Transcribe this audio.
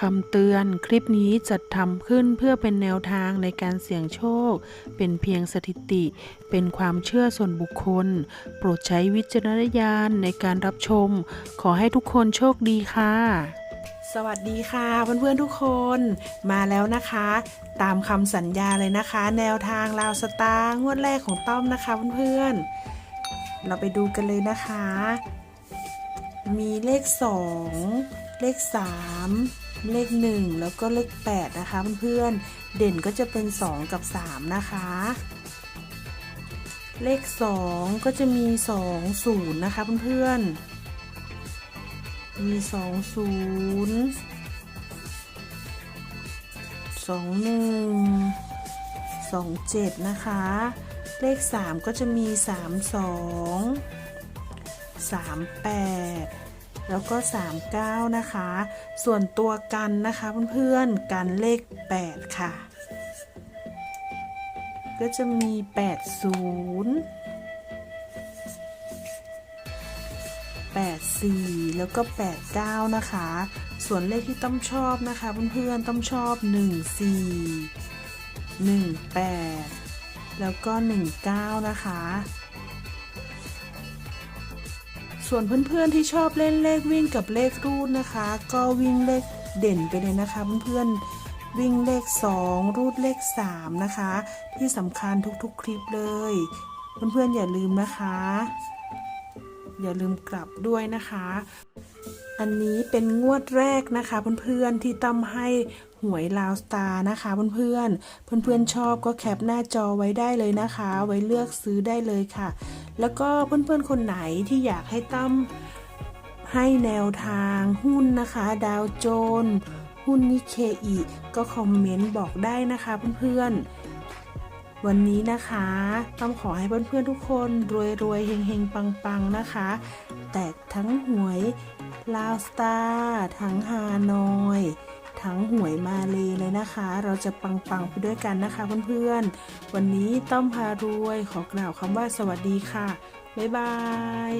คำเตือนคลิปนี้จัดทำขึ้นเพื่อเป็นแนวทางในการเสี่ยงโชค เป็นเพียงสถิติ เป็นความเชื่อส่วนบุคคล โปรดใช้วิจารณญาณในการรับชม ขอให้ทุกคนโชคดีค่ะ สวัสดีค่ะ เพื่อนๆทุกคนมาแล้วนะคะ ตามคำสัญญาเลยนะคะ แนวทางลาวสตาร์งวดแรกของต้อมนะคะเพื่อนๆเราไปดูกันเลยนะคะ มีเลข 2 เลข 3 เลข 1 แล้วก็เลข 8 นะคะเพื่อนๆ เด่นก็จะเป็น 2 กับ 3 นะคะ เลข 2 ก็จะมี 2 0 นะคะเพื่อนๆ มี 2 0 2 1 2 7 นะคะ เลข 3 ก็จะมี 3 2 38 แล้วก็ 39 นะคะ ส่วนตัวกันนะคะเพื่อนๆกันเลข 8 ค่ะ ก็จะมี 80 84 แล้วก็ 89 นะคะ ส่วนเลขที่ต้อมชอบนะคะเพื่อนๆต้อมชอบ 14 18 แล้วก็ 19 นะคะ ส่วนเพื่อนๆที่ชอบเล่นเลขวิ่งกับเลขรูดนะคะ ก็วิ่งเลขเด่นไปเลยนะคะเพื่อนๆวิ่งเลข 2 รูดเลข 3 นะคะ ที่สำคัญทุกๆคลิปเลย เพื่อนๆอย่าลืมนะคะ อย่าลืมกลับด้วยนะคะ อันนี้เป็นงวดแรกนะคะเพื่อนๆที่ต้อมให้หวยลาวสตาร์นะคะเพื่อนๆ เพื่อนๆชอบก็แคปหน้าจอไว้ได้เลยนะคะ ไว้เลือกซื้อได้เลยค่ะ แล้วก็เพื่อนๆคนไหนที่อยากให้ต้อมให้แนวทางหุ้นนะคะ ดาวโจนหุ้นนิเคอีก็คอมเมนต์บอกได้นะคะเพื่อนๆ วันนี้นะคะต้องขอให้เพื่อนๆทุกคนรวยๆเฮงๆ ปังๆนะคะ แตกทั้งหวย ลาวสตาร์ทั้งฮานอย ทั้งหวยมาเลยเลยนะคะ เราจะปังๆไปด้วยกันนะคะเพื่อนๆ วันนี้ต้อมพารวยขอกล่าวคำว่าสวัสดีค่ะ บ๊ายบาย